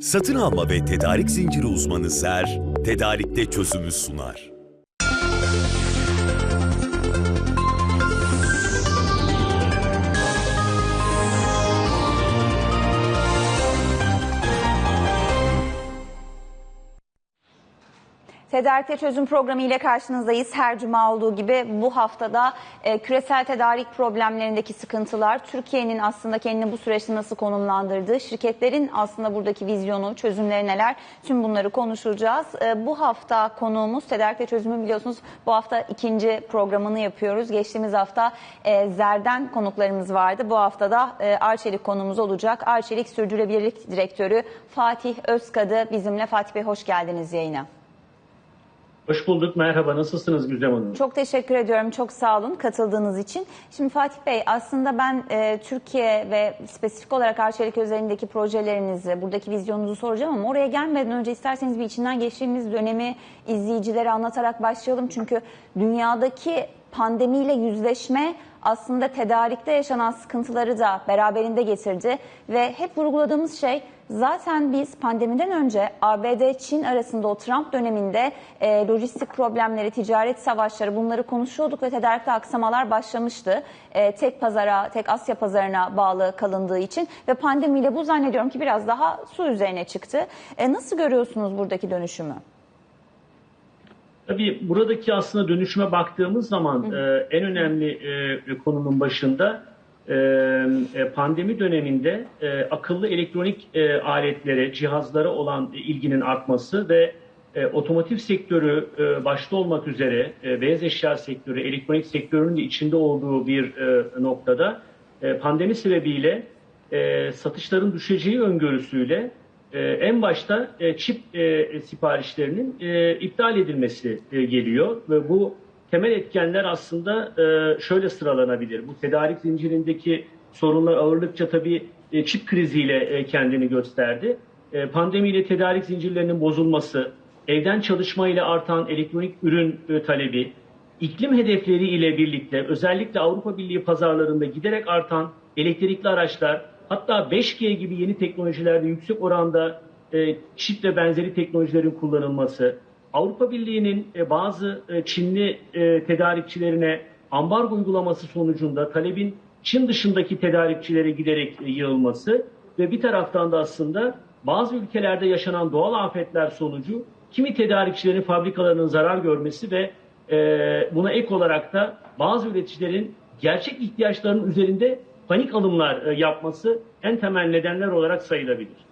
Satın alma ve tedarik zinciri uzmanı Ser, tedarikte çözümü sunar. Tedarikte Çözüm Programı ile karşınızdayız. Her cuma olduğu gibi bu haftada e, küresel tedarik problemlerindeki sıkıntılar, Türkiye'nin aslında kendini bu süreçte nasıl konumlandırdığı, şirketlerin aslında buradaki vizyonu, çözümleri neler, tüm bunları konuşacağız. E, bu hafta konuğumuz Tedarikte Çözümü biliyorsunuz bu hafta ikinci programını yapıyoruz. Geçtiğimiz hafta e, Zer'den konuklarımız vardı. Bu hafta da e, Arçelik konuğumuz olacak. Arçelik Sürdürülebilirlik Direktörü Fatih Özkadı bizimle. Fatih Bey hoş geldiniz yayına. Hoş bulduk. Merhaba. Nasılsınız Güzem Hanım? Çok teşekkür ediyorum. Çok sağ olun katıldığınız için. Şimdi Fatih Bey aslında ben e, Türkiye ve spesifik olarak Arçelik özelindeki projelerinizi, buradaki vizyonunuzu soracağım ama oraya gelmeden önce isterseniz bir içinden geçtiğimiz dönemi izleyicilere anlatarak başlayalım. Çünkü dünyadaki pandemiyle yüzleşme aslında tedarikte yaşanan sıkıntıları da beraberinde getirdi ve hep vurguladığımız şey zaten biz pandemiden önce ABD-Çin arasında o Trump döneminde e, lojistik problemleri, ticaret savaşları bunları konuşuyorduk ve tedarikte aksamalar başlamıştı. E, tek pazara, tek Asya pazarına bağlı kalındığı için ve pandemiyle bu zannediyorum ki biraz daha su üzerine çıktı. E, nasıl görüyorsunuz buradaki dönüşümü? Tabii buradaki aslında dönüşüme baktığımız zaman e, en önemli e, konunun başında e, e, pandemi döneminde e, akıllı elektronik e, aletlere, cihazlara olan ilginin artması ve e, otomotiv sektörü e, başta olmak üzere e, beyaz eşya sektörü, elektronik sektörünün de içinde olduğu bir e, noktada e, pandemi sebebiyle e, satışların düşeceği öngörüsüyle e, en başta e, çip e, siparişlerinin iptal edilmesi geliyor ve bu temel etkenler aslında şöyle sıralanabilir. Bu tedarik zincirindeki sorunlar ağırlıkça tabii çip kriziyle kendini gösterdi. Pandemiyle tedarik zincirlerinin bozulması, evden çalışmayla artan elektronik ürün talebi, iklim hedefleri ile birlikte özellikle Avrupa Birliği pazarlarında giderek artan elektrikli araçlar, hatta 5G gibi yeni teknolojilerde yüksek oranda e, çip ve benzeri teknolojilerin kullanılması, Avrupa Birliği'nin e, bazı e, Çinli e, tedarikçilerine ambargo uygulaması sonucunda talebin Çin dışındaki tedarikçilere giderek e, yığılması ve bir taraftan da aslında bazı ülkelerde yaşanan doğal afetler sonucu kimi tedarikçilerin fabrikalarının zarar görmesi ve e, buna ek olarak da bazı üreticilerin gerçek ihtiyaçlarının üzerinde panik alımlar e, yapması en temel nedenler olarak sayılabilir.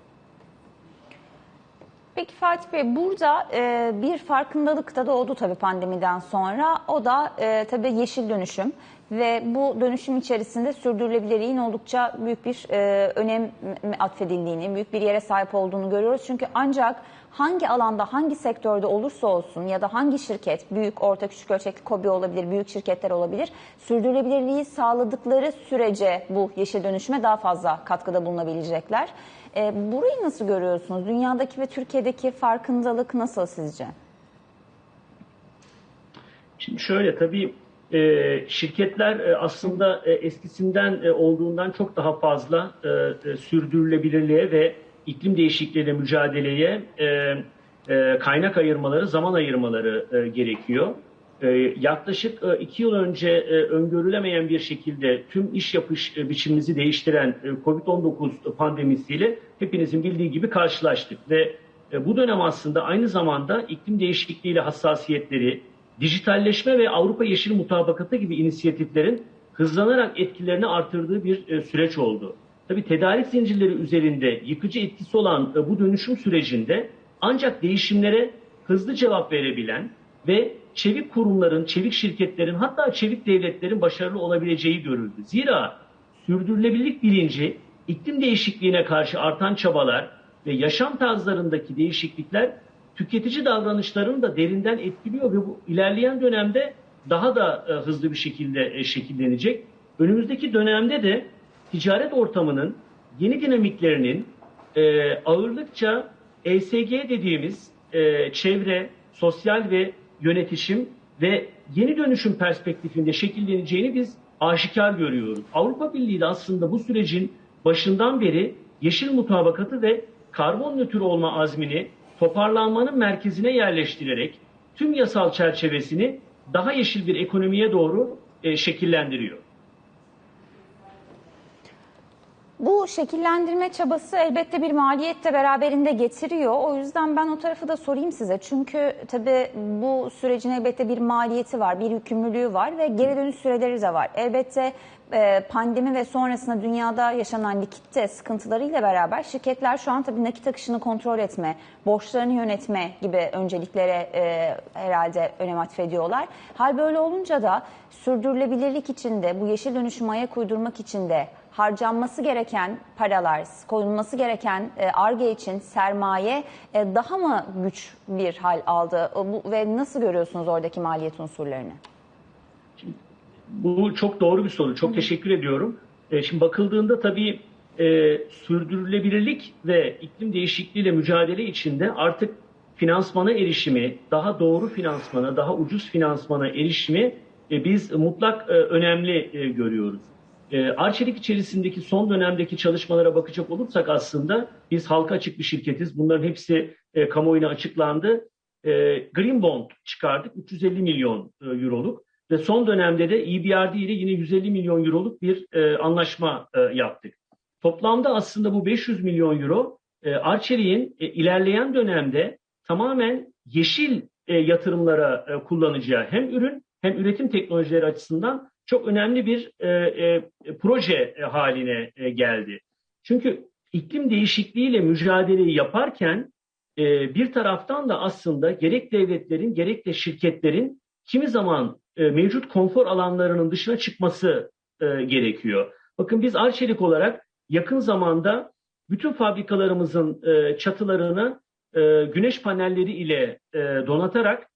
Peki Fatih Bey burada e, bir farkındalık da doğdu tabii pandemiden sonra. O da e, tabii yeşil dönüşüm ve bu dönüşüm içerisinde sürdürülebilirliğin oldukça büyük bir e, önem atfedildiğini, büyük bir yere sahip olduğunu görüyoruz. Çünkü ancak hangi alanda, hangi sektörde olursa olsun ya da hangi şirket, büyük, orta, küçük ölçekli KOBİ olabilir, büyük şirketler olabilir, sürdürülebilirliği sağladıkları sürece bu yeşil dönüşüme daha fazla katkıda bulunabilecekler. E, burayı nasıl görüyorsunuz? Dünyadaki ve Türkiye'deki farkındalık nasıl sizce? Şimdi şöyle tabii e, şirketler e, aslında e, eskisinden e, olduğundan çok daha fazla e, e, sürdürülebilirliğe ve iklim değişikliğiyle mücadeleye e, e, kaynak ayırmaları, zaman ayırmaları e, gerekiyor. E, yaklaşık e, iki yıl önce e, öngörülemeyen bir şekilde tüm iş yapış e, biçimimizi değiştiren e, COVID-19 pandemisiyle hepinizin bildiği gibi karşılaştık ve e, bu dönem aslında aynı zamanda iklim değişikliğiyle hassasiyetleri, dijitalleşme ve Avrupa Yeşil Mutabakatı gibi inisiyatiflerin hızlanarak etkilerini artırdığı bir e, süreç oldu. Tabii tedarik zincirleri üzerinde yıkıcı etkisi olan e, bu dönüşüm sürecinde ancak değişimlere hızlı cevap verebilen ve çevik kurumların, çevik şirketlerin hatta çevik devletlerin başarılı olabileceği görüldü. Zira sürdürülebilirlik bilinci, iklim değişikliğine karşı artan çabalar ve yaşam tarzlarındaki değişiklikler tüketici davranışlarını da derinden etkiliyor ve bu ilerleyen dönemde daha da e, hızlı bir şekilde e, şekillenecek. Önümüzdeki dönemde de ticaret ortamının yeni dinamiklerinin e, ağırlıkça ESG dediğimiz çevre, sosyal ve yönetişim ve yeni dönüşüm perspektifinde şekilleneceğini biz aşikar görüyoruz. Avrupa Birliği de aslında bu sürecin başından beri yeşil mutabakatı ve karbon nötr olma azmini toparlanmanın merkezine yerleştirerek tüm yasal çerçevesini daha yeşil bir ekonomiye doğru e, şekillendiriyor. Bu şekillendirme çabası elbette bir maliyet de beraberinde getiriyor. O yüzden ben o tarafı da sorayım size. Çünkü tabii bu sürecin elbette bir maliyeti var, bir yükümlülüğü var ve geri dönüş süreleri de var. Elbette e, pandemi ve sonrasında dünyada yaşanan likitte sıkıntılarıyla beraber şirketler şu an tabii nakit akışını kontrol etme, borçlarını yönetme gibi önceliklere e, herhalde önem atfediyorlar. Hal böyle olunca da sürdürülebilirlik içinde, bu yeşil dönüşüme ayak uydurmak için de harcanması gereken paralar, koyulması gereken ARGE için sermaye e, daha mı güç bir hal aldı? E, ve nasıl görüyorsunuz oradaki maliyet unsurlarını? Bu çok doğru bir soru. Çok teşekkür ediyorum. E, şimdi bakıldığında tabii e, sürdürülebilirlik ve iklim değişikliğiyle mücadele içinde artık finansmana erişimi, daha doğru finansmana, daha ucuz finansmana erişimi e, biz mutlak e, önemli e, görüyoruz. E, Arçelik içerisindeki son dönemdeki çalışmalara bakacak olursak aslında biz halka açık bir şirketiz. Bunların hepsi e, kamuoyuna açıklandı. E, Green Bond çıkardık 350 milyon e, euroluk ve son dönemde de EBRD ile yine 150 milyon euroluk bir e, anlaşma e, yaptık. Toplamda aslında bu 500 milyon euro e, Arçelik'in e, ilerleyen dönemde tamamen yeşil e, yatırımlara e, kullanacağı hem ürün hem üretim teknolojileri açısından çok önemli bir e, e, proje e, haline e, geldi. Çünkü iklim değişikliğiyle mücadeleyi yaparken e, bir taraftan da aslında gerek devletlerin gerek de şirketlerin kimi zaman e, mevcut konfor alanlarının dışına çıkması e, gerekiyor. Bakın biz Arçelik olarak yakın zamanda bütün fabrikalarımızın e, çatılarını e, güneş panelleri ile e, donatarak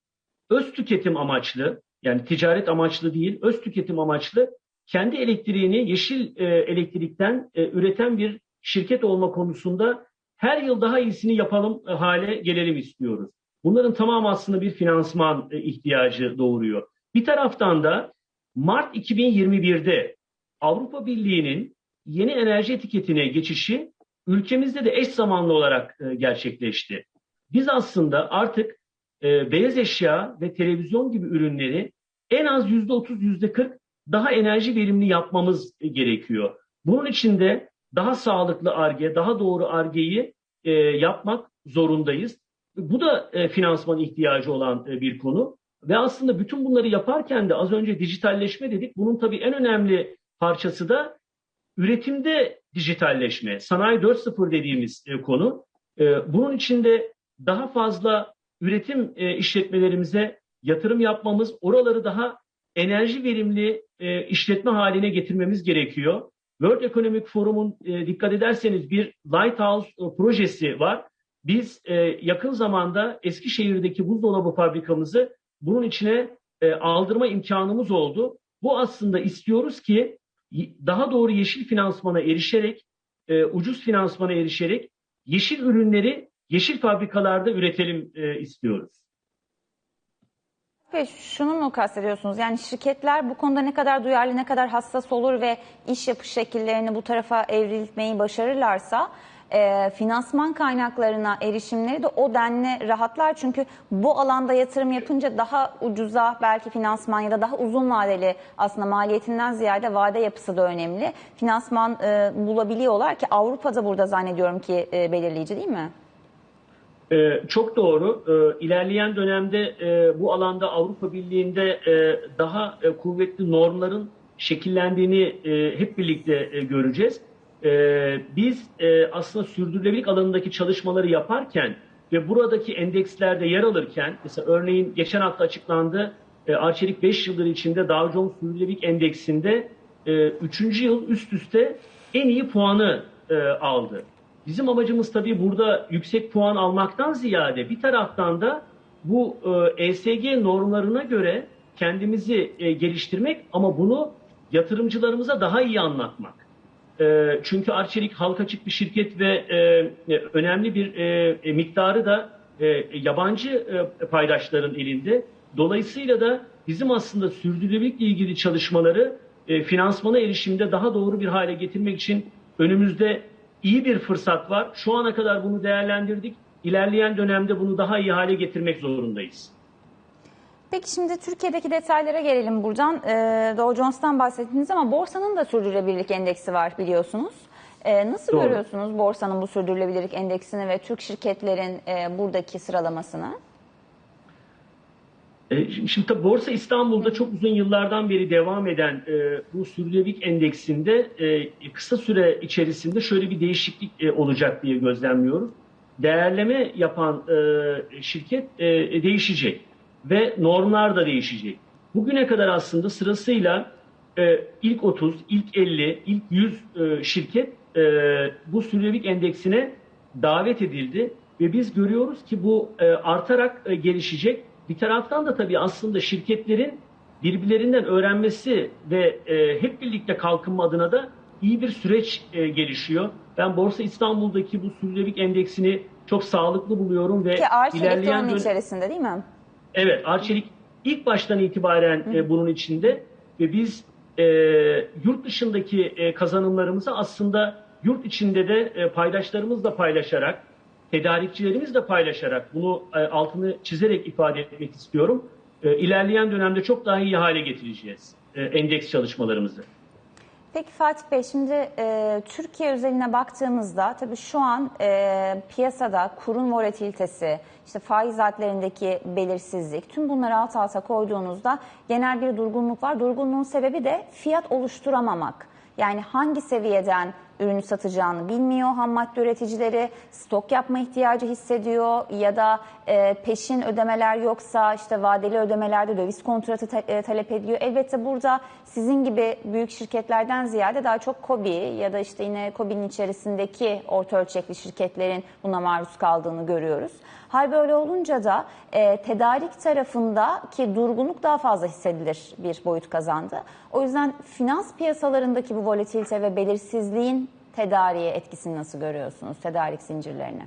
öz tüketim amaçlı yani ticaret amaçlı değil öz tüketim amaçlı kendi elektriğini yeşil e, elektrikten e, üreten bir şirket olma konusunda her yıl daha iyisini yapalım e, hale gelelim istiyoruz. Bunların tamamı aslında bir finansman e, ihtiyacı doğuruyor. Bir taraftan da Mart 2021'de Avrupa Birliği'nin yeni enerji etiketine geçişi ülkemizde de eş zamanlı olarak e, gerçekleşti. Biz aslında artık e, beyaz eşya ve televizyon gibi ürünleri en az yüzde otuz, yüzde kırk daha enerji verimli yapmamız gerekiyor. Bunun için de daha sağlıklı arge, daha doğru argeyi e, yapmak zorundayız. Bu da e, finansman ihtiyacı olan e, bir konu. Ve aslında bütün bunları yaparken de az önce dijitalleşme dedik. Bunun tabii en önemli parçası da üretimde dijitalleşme. Sanayi 4.0 dediğimiz e, konu. E, bunun içinde daha fazla üretim e, işletmelerimize yatırım yapmamız, oraları daha enerji verimli e, işletme haline getirmemiz gerekiyor. World Economic Forum'un e, dikkat ederseniz bir Lighthouse e, projesi var. Biz e, yakın zamanda Eskişehir'deki buzdolabı fabrikamızı bunun içine e, aldırma imkanımız oldu. Bu aslında istiyoruz ki daha doğru yeşil finansmana erişerek, e, ucuz finansmana erişerek yeşil ürünleri yeşil fabrikalarda üretelim e, istiyoruz. Ve şunu mu kastediyorsunuz? Yani şirketler bu konuda ne kadar duyarlı, ne kadar hassas olur ve iş yapış şekillerini bu tarafa evrilmeyi başarırlarsa e, finansman kaynaklarına erişimleri de o denli rahatlar. Çünkü bu alanda yatırım yapınca daha ucuza belki finansman ya da daha uzun vadeli aslında maliyetinden ziyade vade yapısı da önemli. Finansman e, bulabiliyorlar ki Avrupa'da burada zannediyorum ki e, belirleyici değil mi? Ee, çok doğru. Ee, ilerleyen dönemde e, bu alanda Avrupa Birliği'nde e, daha e, kuvvetli normların şekillendiğini e, hep birlikte e, göreceğiz. E, biz e, aslında sürdürülebilirlik alanındaki çalışmaları yaparken ve buradaki endekslerde yer alırken, mesela örneğin geçen hafta açıklandı, e, Arçelik 5 yıldır içinde Dow Jones Sürdürülebilirlik Endeksinde e, 3. yıl üst üste en iyi puanı e, aldı. Bizim amacımız tabii burada yüksek puan almaktan ziyade bir taraftan da bu e, ESG normlarına göre kendimizi e, geliştirmek ama bunu yatırımcılarımıza daha iyi anlatmak. E, çünkü Arçelik halka açık bir şirket ve e, e, önemli bir e, e, miktarı da e, yabancı e, paydaşların elinde. Dolayısıyla da bizim aslında sürdürülebilirlikle ilgili çalışmaları e, finansmana erişimde daha doğru bir hale getirmek için önümüzde iyi bir fırsat var. Şu ana kadar bunu değerlendirdik. İlerleyen dönemde bunu daha iyi hale getirmek zorundayız. Peki şimdi Türkiye'deki detaylara gelelim buradan. Ee, Dow Jones'tan bahsettiniz ama borsanın da sürdürülebilirlik endeksi var biliyorsunuz. Ee, nasıl Doğru. görüyorsunuz borsanın bu sürdürülebilirlik endeksini ve Türk şirketlerin e, buradaki sıralamasını? E, Şimdi, tabii Borsa İstanbul'da çok uzun yıllardan beri devam eden e, bu sürdürülebilirlik endeksinde e, kısa süre içerisinde şöyle bir değişiklik olacak diye gözlemliyoruz. Değerleme yapan şirket e, değişecek ve normlar da değişecek. Bugüne kadar aslında sırasıyla ilk 30, ilk 50, ilk 100 e, şirket e, bu sürdürülebilirlik endeksine davet edildi ve biz görüyoruz ki bu artarak e, gelişecek. Bir taraftan da tabii aslında şirketlerin birbirlerinden öğrenmesi ve e, hep birlikte kalkınma adına da iyi bir süreç e, gelişiyor. Ben Borsa İstanbul'daki bu sürdürülebilirlik endeksini çok sağlıklı buluyorum ve Ki Arçelik de ilerleyen onun dön- içerisinde değil mi? Evet, Arçelik ilk baştan itibaren e, bunun içinde ve biz e, yurt dışındaki e, kazanımlarımızı aslında yurt içinde de e, paydaşlarımızla paylaşarak, tedarikçilerimizle paylaşarak bunu e, altını çizerek ifade etmek istiyorum. E, ilerleyen dönemde çok daha iyi hale getireceğiz e, endeks çalışmalarımızı. Peki Fatih Bey şimdi e, Türkiye özeline baktığımızda tabii şu an e, piyasada kurun volatilitesi, işte faiz vaatlerindeki belirsizlik tüm bunları alt alta koyduğunuzda genel bir durgunluk var. Durgunluğun sebebi de fiyat oluşturamamak. Yani hangi seviyeden ürünü satacağını bilmiyor ham madde üreticileri, stok yapma ihtiyacı hissediyor ya da e, peşin ödemeler yoksa işte vadeli ödemelerde döviz kontratı ta- e, talep ediyor. Elbette burada sizin gibi büyük şirketlerden ziyade daha çok KOBİ ya da işte yine KOBİ'nin içerisindeki orta ölçekli şirketlerin buna maruz kaldığını görüyoruz. Hal böyle olunca da e, tedarik tarafındaki durgunluk daha fazla hissedilir bir boyut kazandı. O yüzden finans piyasalarındaki bu volatilite ve belirsizliğin tedariğe etkisini nasıl görüyorsunuz tedarik zincirlerine?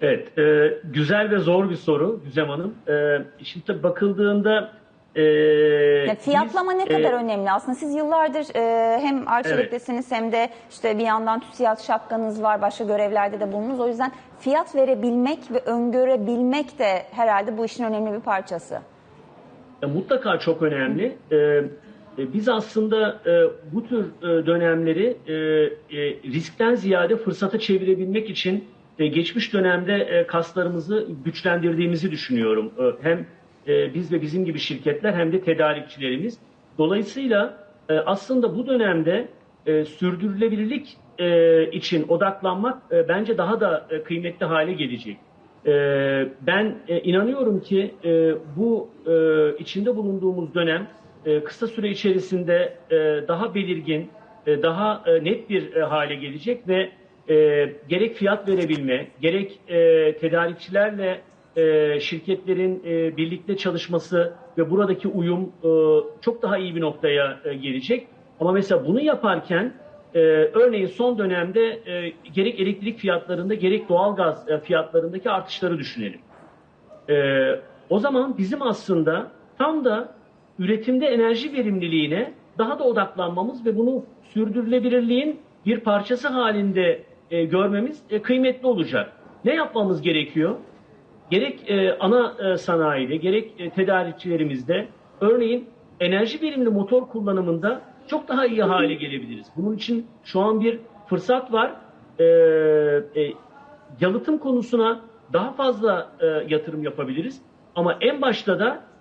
Evet, e, güzel ve zor bir soru Güzem Hanım. E, şimdi bakıldığında e, Ya fiyatlama biz, ne e, kadar önemli aslında siz yıllardır e, hem Arçelik'tesiniz hem de işte bir yandan TÜSİAD şapkanız var başka görevlerde de bulundunuz. O yüzden fiyat verebilmek ve öngörebilmek de herhalde bu işin önemli bir parçası. E, Mutlaka çok önemli. E, e, Biz aslında e, bu tür e, dönemleri e, e, riskten ziyade fırsata çevirebilmek için e, geçmiş dönemde e, kaslarımızı güçlendirdiğimizi düşünüyorum. E, Hem e, biz ve bizim gibi şirketler hem de tedarikçilerimiz. Dolayısıyla e, aslında bu dönemde e, sürdürülebilirlik e, için odaklanmak e, bence daha da e, kıymetli hale gelecek. Ben e, inanıyorum ki e, bu e, içinde bulunduğumuz dönem e, kısa süre içerisinde e, daha belirgin, e, daha net bir hale gelecek ve gerek fiyat verebilme, gerek tedarikçilerle şirketlerin birlikte çalışması ve buradaki uyum çok daha iyi bir noktaya gelecek. Ama mesela bunu yaparken örneğin son dönemde gerek elektrik fiyatlarında gerek doğalgaz e, fiyatlarındaki artışları düşünelim. O zaman bizim aslında tam da üretimde enerji verimliliğine daha da odaklanmamız ve bunu sürdürülebilirliğin bir parçası halinde e, görmemiz e, kıymetli olacak. Ne yapmamız gerekiyor? Gerek e, ana e, sanayide gerek e, tedarikçilerimizde örneğin enerji verimli motor kullanımında çok daha iyi hale gelebiliriz. Bunun için şu an bir fırsat var. E, e, yalıtım konusuna daha fazla e, yatırım yapabiliriz. Ama en başta da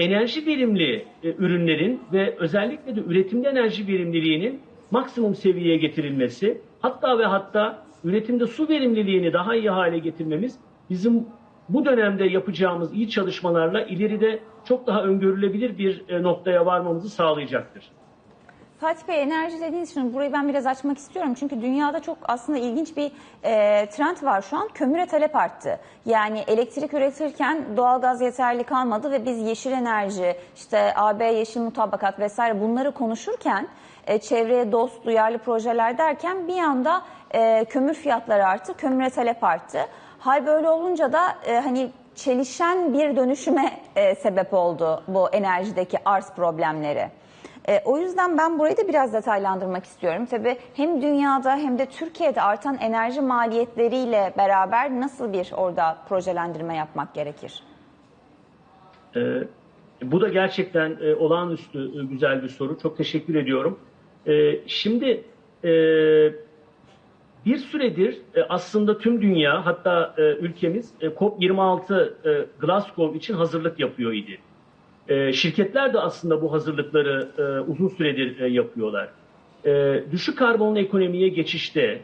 enerji verimli e, ürünlerin ve özellikle de üretimde enerji verimliliğinin maksimum seviyeye getirilmesi, hatta ve hatta üretimde su verimliliğini daha iyi hale getirmemiz bizim bu dönemde yapacağımız iyi çalışmalarla ileride çok daha öngörülebilir bir e, noktaya varmamızı sağlayacaktır. Fatih Bey enerji dediğiniz için burayı ben biraz açmak istiyorum. Çünkü dünyada çok aslında ilginç bir e, trend var şu an. Kömüre talep arttı. Yani elektrik üretirken doğalgaz yeterli kalmadı ve biz yeşil enerji, işte AB yeşil mutabakat vesaire bunları konuşurken e, çevreye dost, duyarlı projeler derken bir anda e, kömür fiyatları arttı, kömüre talep arttı. Hal böyle olunca da e, hani çelişen bir dönüşüme e, sebep oldu bu enerjideki arz problemleri. E, o yüzden ben burayı da biraz detaylandırmak istiyorum. Tabii hem dünyada hem de Türkiye'de artan enerji maliyetleriyle beraber nasıl bir orada projelendirme yapmak gerekir? E, bu da gerçekten e, olağanüstü e, güzel bir soru. Çok teşekkür ediyorum. E, şimdi e, bir süredir e, aslında tüm dünya hatta e, ülkemiz e, COP26 e, Glasgow için hazırlık yapıyor idi. E, şirketler de aslında bu hazırlıkları e, uzun süredir e, yapıyorlar. Düşük karbonlu ekonomiye geçişte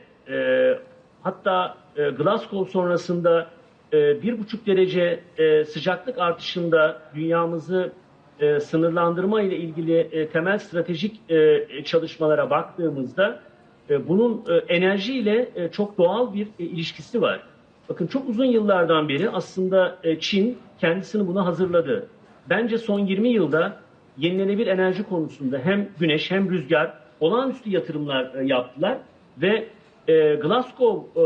hatta Glasgow sonrasında bir buçuk derece sıcaklık artışında dünyamızı sınırlandırma ile ilgili temel stratejik çalışmalara baktığımızda bunun e, enerjiyle çok doğal bir ilişkisi var. Bakın çok uzun yıllardan beri aslında Çin kendisini buna hazırladı. Bence son 20 yılda yenilenebilir enerji konusunda hem güneş hem rüzgar olağanüstü yatırımlar e, yaptılar ve e, Glasgow e,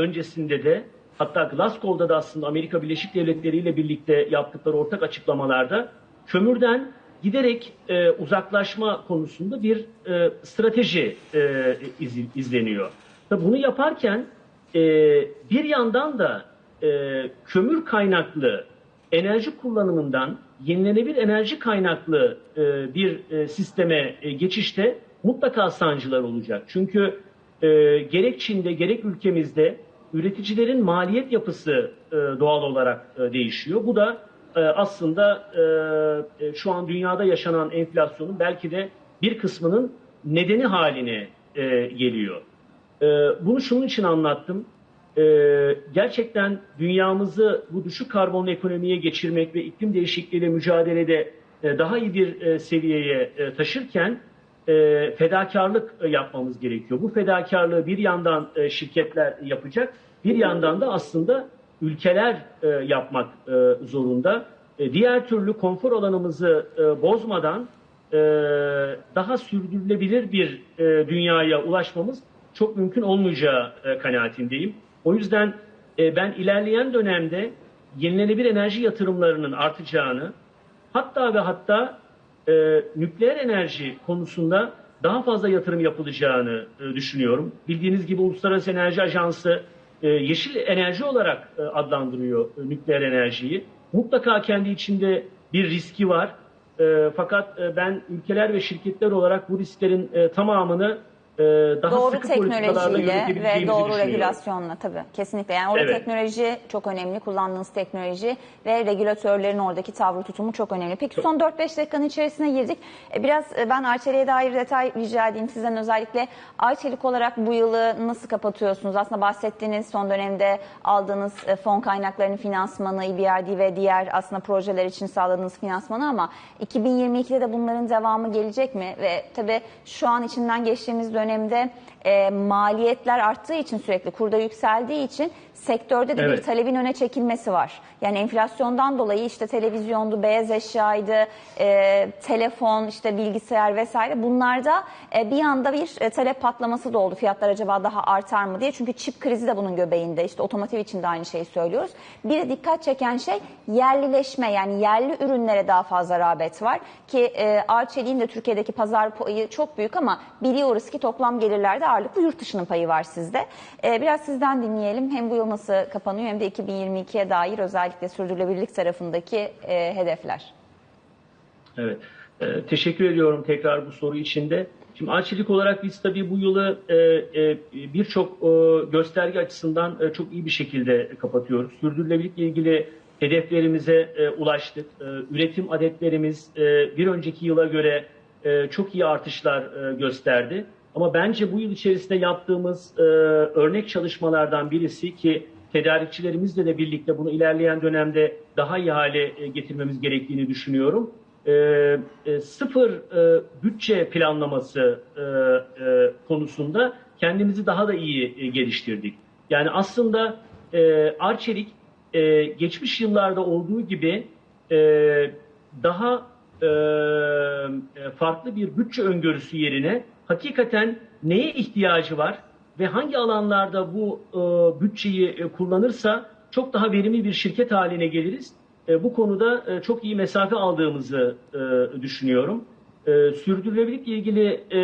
öncesinde de hatta Glasgow'da da aslında Amerika Birleşik Devletleri ile birlikte yaptıkları ortak açıklamalarda kömürden giderek uzaklaşma konusunda bir strateji iz, izleniyor. Tabii bunu yaparken bir yandan da kömür kaynaklı enerji kullanımından yenilenebilir enerji kaynaklı e, bir e, sisteme e, geçişte mutlaka sancılar olacak. Çünkü gerek Çin'de gerek ülkemizde üreticilerin maliyet yapısı doğal olarak değişiyor. Bu da aslında şu an dünyada yaşanan enflasyonun belki de bir kısmının nedeni haline geliyor. Bunu şunun için anlattım. E, gerçekten dünyamızı bu düşük karbonlu ekonomiye geçirmek ve iklim değişikliğiyle mücadelede e, daha iyi bir e, seviyeye e, taşırken e, fedakarlık e, yapmamız gerekiyor. Bu fedakarlığı bir yandan e, şirketler yapacak, bir yandan da aslında ülkeler e, yapmak e, zorunda. E, diğer türlü konfor alanımızı e, bozmadan e, daha sürdürülebilir bir e, dünyaya ulaşmamız çok mümkün olmayacağı e, kanaatindeyim. O yüzden e, ben ilerleyen dönemde yenilenebilir enerji yatırımlarının artacağını, hatta ve hatta e, nükleer enerji konusunda daha fazla yatırım yapılacağını e, düşünüyorum. Bildiğiniz gibi Uluslararası Enerji Ajansı e, yeşil enerji olarak e, adlandırıyor e, nükleer enerjiyi. Mutlaka kendi içinde bir riski var. E, fakat e, ben ülkeler ve şirketler olarak bu risklerin e, tamamını e, daha doğru sıkı politikalarla teknolojiyle ve doğru regülasyonla tabii kesinlikle. Yani orada Evet. teknoloji çok önemli, kullandığınız teknoloji ve regülatörlerin oradaki tavrı tutumu çok önemli. Peki son 4-5 dakikanın içerisine girdik. E, Biraz e, ben Arçelik'e dair detay rica edeyim sizden özellikle. Arçelik olarak bu yılı nasıl kapatıyorsunuz? Aslında bahsettiğiniz son dönemde aldığınız e, fon kaynaklarının finansmanı, EBRD ve diğer aslında projeler için sağladığınız finansmanı ama 2022'de de bunların devamı gelecek mi? Ve tabii şu an içinden geçtiğimiz dönemde e, maliyetler arttığı için sürekli kurda yükseldiği için sektörde de bir Evet. talebin öne çekilmesi var. Yani enflasyondan dolayı işte televizyondu, beyaz eşyaydı, e, telefon, işte bilgisayar vesaire bunlarda e, bir anda bir e, talep patlaması da oldu. Fiyatlar acaba daha artar mı diye. Çünkü çip krizi de bunun göbeğinde. İşte otomotiv için de aynı şeyi söylüyoruz. Bir de dikkat çeken şey yerlileşme yani yerli ürünlere daha fazla rağbet var. Ki e, Arçelik'in de Türkiye'deki pazar payı çok büyük ama biliyoruz ki toplam gelirlerde ağırlıklı yurt dışının payı var sizde. E, biraz sizden dinleyelim. Hem bu yıl nasıl kapanıyor hem de 2022'ye dair özellikle sürdürülebilirlik tarafındaki e, hedefler. Evet. Ee, teşekkür ediyorum tekrar bu soru içinde. Şimdi Arçelik olarak biz tabii bu yılı e, e, birçok e, gösterge açısından çok iyi bir şekilde kapatıyoruz. Sürdürülebilirlikle ilgili hedeflerimize ulaştık. Üretim adetlerimiz bir önceki yıla göre çok iyi artışlar gösterdi. Ama bence bu yıl içerisinde yaptığımız e, örnek çalışmalardan birisi ki tedarikçilerimizle de birlikte bunu ilerleyen dönemde daha iyi hale e, getirmemiz gerektiğini düşünüyorum. E, e, sıfır e, bütçe planlaması e, e, konusunda kendimizi daha da iyi e, geliştirdik. Yani aslında e, Arçelik e, geçmiş yıllarda olduğu gibi e, daha e, e, farklı bir bütçe öngörüsü yerine hakikaten neye ihtiyacı var ve hangi alanlarda bu e, bütçeyi e, kullanırsa çok daha verimli bir şirket haline geliriz. E, bu konuda e, çok iyi mesafe aldığımızı e, düşünüyorum. E, sürdürülebilirlikle ilgili e,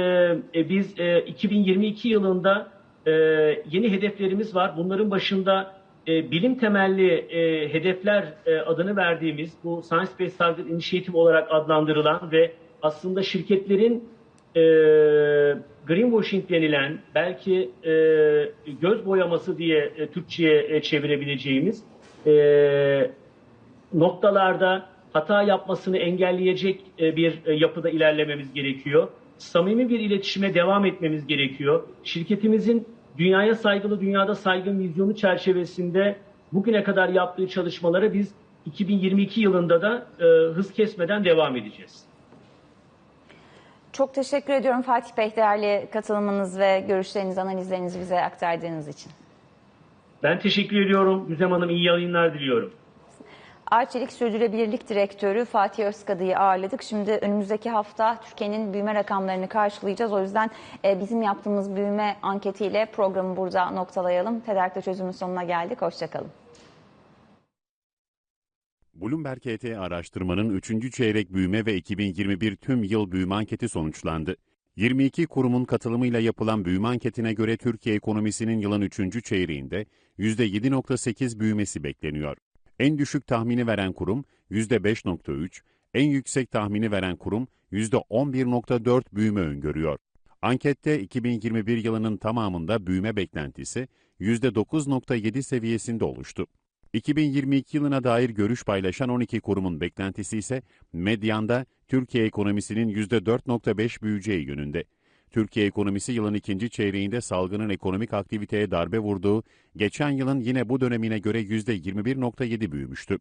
e, biz e, 2022 yılında e, yeni hedeflerimiz var. Bunların başında e, bilim temelli e, hedefler e, adını verdiğimiz bu Science Based Target Initiative olarak adlandırılan ve aslında şirketlerin e, greenwashing denilen belki e, göz boyaması diye e, Türkçe'ye e, çevirebileceğimiz e, noktalarda hata yapmasını engelleyecek e, bir e, yapıda ilerlememiz gerekiyor. Samimi bir iletişime devam etmemiz gerekiyor. Şirketimizin dünyaya saygılı, dünyada saygın vizyonu çerçevesinde bugüne kadar yaptığı çalışmalara biz 2022 yılında da e, hız kesmeden devam edeceğiz. Çok teşekkür ediyorum Fatih Bey değerli katılımınız ve görüşleriniz, analizlerinizi bize aktardığınız için. Ben teşekkür ediyorum. Güzem Hanım iyi yayınlar diliyorum. Arçelik Sürdürülebilirlik Direktörü Fatih Özkadı'yı ağırladık. Şimdi önümüzdeki hafta Türkiye'nin büyüme rakamlarını karşılayacağız. O yüzden e, bizim yaptığımız büyüme anketiyle programı burada noktalayalım. Tedarikte çözümün sonuna geldik. Hoşçakalın. Bloomberg HT araştırmanın 3. çeyrek büyüme ve 2021 tüm yıl büyüme anketi sonuçlandı. 22 kurumun katılımıyla yapılan büyüme anketine göre Türkiye ekonomisinin yılın 3. çeyreğinde %7.8 büyümesi bekleniyor. En düşük tahmini veren kurum %5.3, en yüksek tahmini veren kurum %11.4 büyüme öngörüyor. Ankette 2021 yılının tamamında büyüme beklentisi %9.7 seviyesinde oluştu. 2022 yılına dair görüş paylaşan 12 kurumun beklentisi ise medyanda Türkiye ekonomisinin %4.5 büyüyeceği yönünde. Türkiye ekonomisi yılın ikinci çeyreğinde salgının ekonomik aktiviteye darbe vurduğu, geçen yılın yine bu dönemine göre %21.7 büyümüştü.